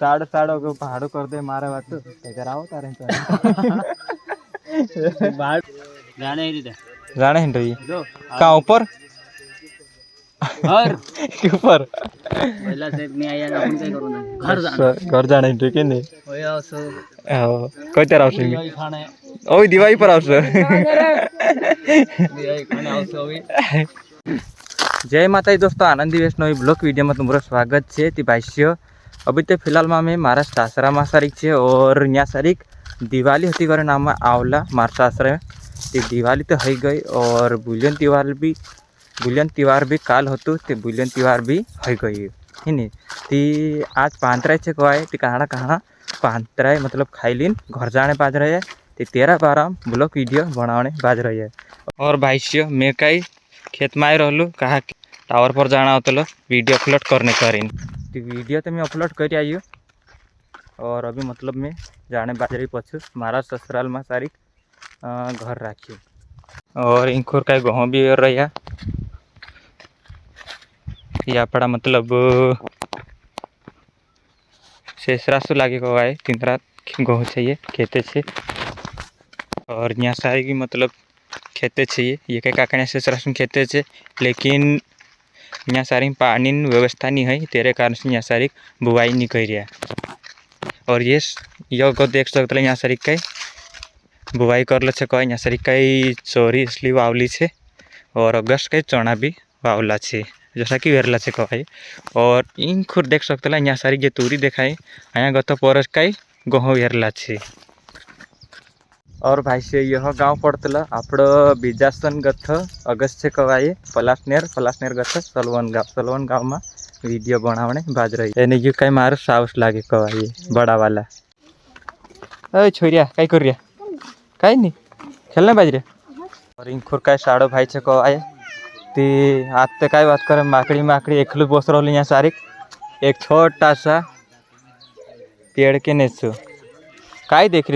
તાડો તાડો કે ભાડો કર દે મારે વાત ઘર આવો તારે રાણે રીતે. કા ઉપર? ઘર. જાણે. ઘર કે ને ઓય આવશે. ઓય દિવાળી પર આવશે. દિવાળી ખાને આવશે જય માતાજી દોસ્તો આનંદ દિવસનો બ્લોક વિડીયોમાં તમારું સ્વાગત છે. તે ભાષ્ય अभी तो फ़िलहाल में मारा सासरा मा सारीख छे और यहाँ सारीख दिवाली होती करे नाम आवला मार सासरा में। तो दिवाली तो है गई और बुलियन त्यौहार भी, बुलियन त्यौहार भी काल होतो तो बुलियन त्यौहार भी है गई है। नी ती तो आज पांतराय से कवाय ती तो कहाना कहाना पांतराय मतलब खाइलिन, घर जाने बाज रहे है। तो तेरा बारह ब्लॉक वीडियो बनाने बाज रही है। और भाई मैं कई खेत में रहलू, कहा टावर पर जाना होता वीडियो अपलोड करने करीन। तो वीडियो तो मैं अपलोड कर आई और अभी मतलब मैं जाने बाजरे पछु, मारा ससुराल में सारी घर राखी और इंखोर का गहूँ भी रहा या पड़ा मतलब शेषरा सु लगे को तीन रात गाँव चाहिए, खेते छे। और यहाँ सारी की मतलब खेते चाहिए ये। कहीं काकड़िया शेषरा सुन खेते छे, लेकिन અહીંયા સારી પાણીની વ્યવસ્થા નહીં હોય તેરે કારણ से यहाँ सारी बुआई नहीं कर रहा और ये यो को देख सकते यहाँ सारी कई बुआई कर लो कई यहाँ सारी कई चोरी इसलिए वावली છે और अगस्त कई चना भी वावला છે जैसा कि वेरला છે कवाई और इन खुद देख सकते यहाँ सारी जे तुरी देखाई અહીંયા गत परस कई गहूँ वेरला છે और भाई से यह गाँव पड़तला आपड़ बीजासन गथ अगस्त से कवाये पलासनेर पलासनेर गथ सलवन गाँव सलवन गाँव में वीडियो बनावने बाज रही। एने यू कई मारो सावस लागे कवाये बड़ा वाला अरे छोरिया कई कर रिया कई नहीं खेलने बाज रहे और इंखुर का साड़ो भाई से कवाये। ती आज ते कई बात करे माकड़ी माकड़ी एकलू बस रही यहाँ सारी एक छोटा सा पेड़ के नीचे। काई देख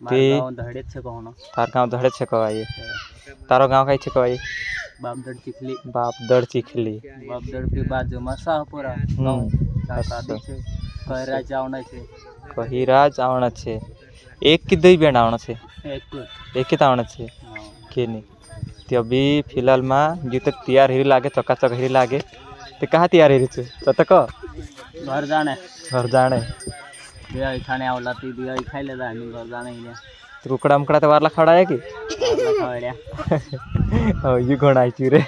તે ધડે જ છકવાનો તાર ગામ ધડે છકવાય તારો ગામ કઈ છકવાય બાપદડ ચીખલી. બાપદડ ચીખલી. બાપદડ પી બાજુમાં શાહપુરા. કહીરાજ આવણા છે. કહીરાજ આવણા છે. એક કે દઈ બેન આવણા છે? એક. જ આવણા છે? કે નહીં. તે અભી ફિલહાલમાં જે તો તૈયાર હીરી લાગે ચકાચક હીરી લાગે. તે કહા તૈયાર હીરી છે? તો તો કહો. ઘર જાણે. ઘર જાણે. बिहारी खाने आवला ती दिवाळी खायला जाणार जाणार रुकडा मुकडा तो वाला खड़ा तर वारला खडाय की खवड्या हो ही घोडायची रे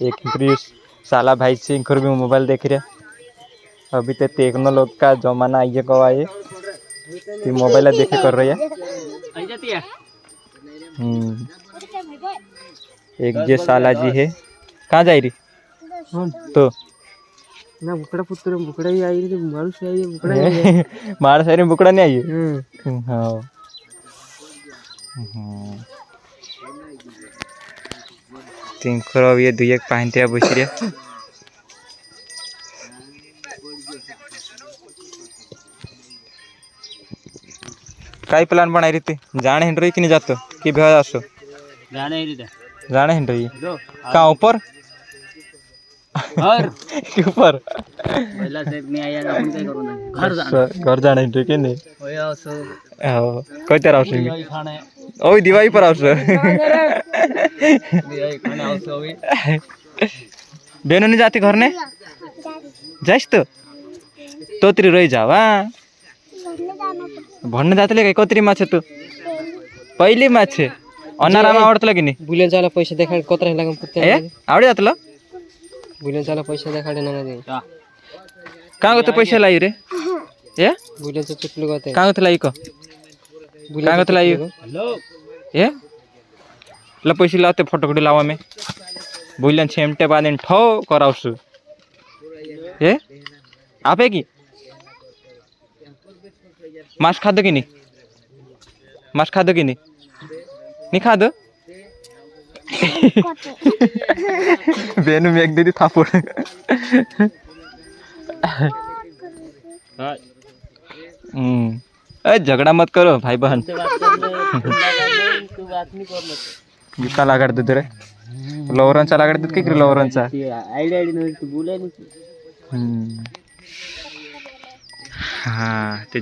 एक इंक्रीज साला भाई से इंकर भी मोबाइल देख रहे अभी तो टेक्नोलॉजी का जमाना है कब आए तो मोबाइल देखे कर रही है एक जे साला जी है कहाँ जा रही तो ના બુકડા પુત્ર બુકડા આવી રીતે માણસ આવી मारा सारी बुकड़ा नहीं आई है હમ हाँ हम्म. तीन करो ये दुई एक पहनते हैं बुशरिया काय प्लान बनाई रही थी जाने हिंड रही कि नहीं जातो कि भेड़ आसो જાણે એ રીતે जाने हिंड रही જો कहाँ ऊपर पहिला सेट मी आया आपण काय करू नाही घर जाणार घर जाणार ठीक आहे नाही होय असो हो कोयते रावशे मी ओय दिवाली पर आवसो दिवाळी खाणे आवसो ओय बेनोनी जाते घर ने जाइस तो तोत्री रही जावा भन्न जातले काय कोत्री माछे तू पहिली माछे अनाराम आवडतलं की नाही बुले जाला पैसे देखाड कोत्रा लागम आवडी जातलं बुलेन चाला पैसे देखाडे ना दे का गत पैसे लाई रे? ए बुलेनचं चुकलं गोते का गत लाई क? का गत लाई? हॅलो. ए ला पैसे लावते फोटोकडे लावा मी? बोलल्यान शेमटे बांधेन ठो करावसु हे आपे की? मांस खातं की नाही? मांस खातं की नाही? नाही खातं मी दीदी थापूड हाँ हम्म. ए झगड़ा मत करो भाई बहन से बात कर ले तू लगा दे, तू बात नहीं कर ले गीता लागाड देतो रे लवरांचा लागाड देत की लवरांचा ती आयडी आयडी नव्हती तू बोलाय नाही हम्म. हा ते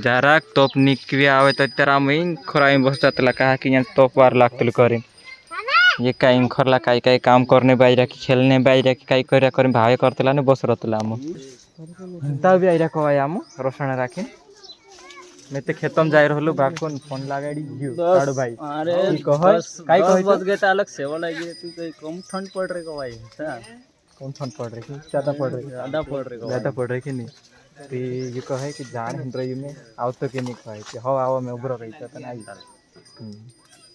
ये कहीं खरला कहीं कहीं काम करने बाई रखी खेलने बाईरा की काई कईरा कर भाई करते लाने बस रतला लामो ता भी आई रखो आया हम रोशन रखे मैं तो खेतों में खेतम जाय रहलो बाकुन फ़ोन लगाडी यू काड़ो भाई अरे कह कहीं कह बस गए अलग सेवा लगी है तू कहीं कम ठंड पड़ रे कवाय कौन ठंड पड़ रही है ज़्यादा पड़ रही है ज़्यादा पड़ रही है ज़्यादा पड़ रही है नहीं तो ये है कि जान हिंद्रई में आउट तो के नहीं है कि हो आओ मैं उभरो रही तो ना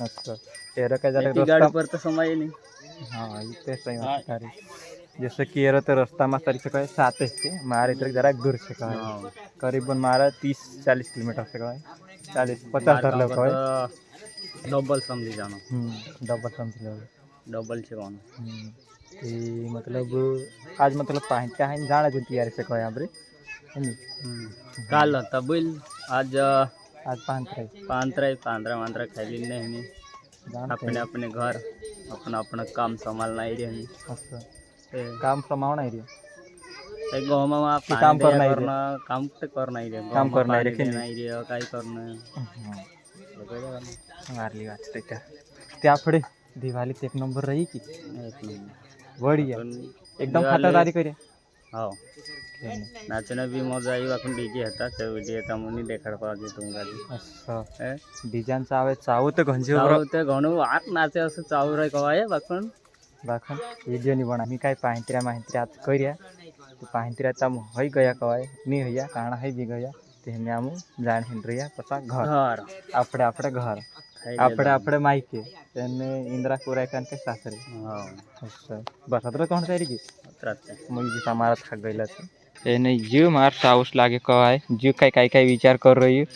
अच्छा तेरा काय झालं ती गाडी रस्ता पर तो समय नहीं हाँ ये तो सही बात है तारी जैसे कि ये तो रास्ता में तारी से कहे सात से मारे इधर जरा दूर से कहे हाँ। करीबन मारा तीस चालीस किलोमीटर से कहे चालीस पचास धर लो कहे डबल समझी जानो डबल समझ लो डबल છે કોણ हम्म, ते मतलब आज मतलब पाहिजे त्या आहे जाणं जो तयारी से कहे આપણે એની કાલ હતા બોલ આજ आज પાંચ રહી પાંતરા પાંદરા વાંદરા ખાઈ ને એની જાણ આપણે આપણે ઘર अपना अपना काम संभालना ही रही असं काम समावणं आहे रे गाँव में कि काम करना ही करना काम तो करना ही रे काम करना ही रे, ही खेळणे. नहीं रे काय करणं मारली वाचते त्या त्या पुढे दिवाळीत एक नंबर रही की एक नंबर वडी आहे. पण एकदम दिवाळी- खतरदारी करे हो हम्म। नाचना भी मज़ा आई अपन डीजे हता से डीजे त मुनी देखर पा जे तुम गा अच्छा. ए डिज़ाइन चावे चाऊ तो गंजे और तो गणो आ नाचे अस चाऊ रे कवाए बाकन बाकन वीडियो नि बना. मी काई पाहिंत्रा माहिंत्रा आज करिया. तो पाहिंत्रा त होई गया कवाए नी होया काणा है भी गया ते हम हम जान हिंद्रिया पता घर. घर. अपने अपने घर. अपने अपने माइके तने इंदिरा कुरैकन के सासरे. हाँ. अच्छा. बसत्र कौन तारीख है 13 मुई जी हमारा थक गईला छ એને જીવ માર સાઉસ લાગે કહેવાય જીવ કઈ કઈ કઈ વિચાર કરી રહ્યું.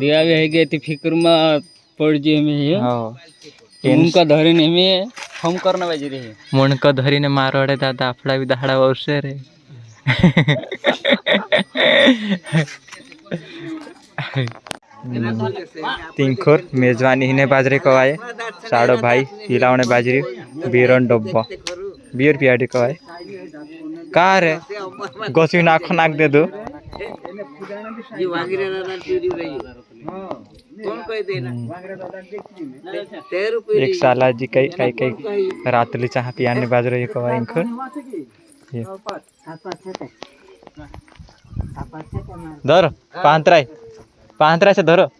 દિયા આવી ગઈ હતી ફિકરમાં પડજી અમે મુનકા ધરીને અમે હમ કરને વાજી રહી મુનકા ધરીને મારવાડે દાદા આફડા બી દાડા વરસે રે. તિંખોર મેજવાની હિને બાજરી કવાય સાડો ભાઈ પીલાવણે બાજરી બીરોન ડબ્બો. બીર પિયાડી કવાય का रे गोसी नाखो नाक दे दो। रही एक साला जी काही काही? काही रातली चहा पियाने बाजरी कवाय इंखोर हे. धर पांतराय धर पांतराय तारो तो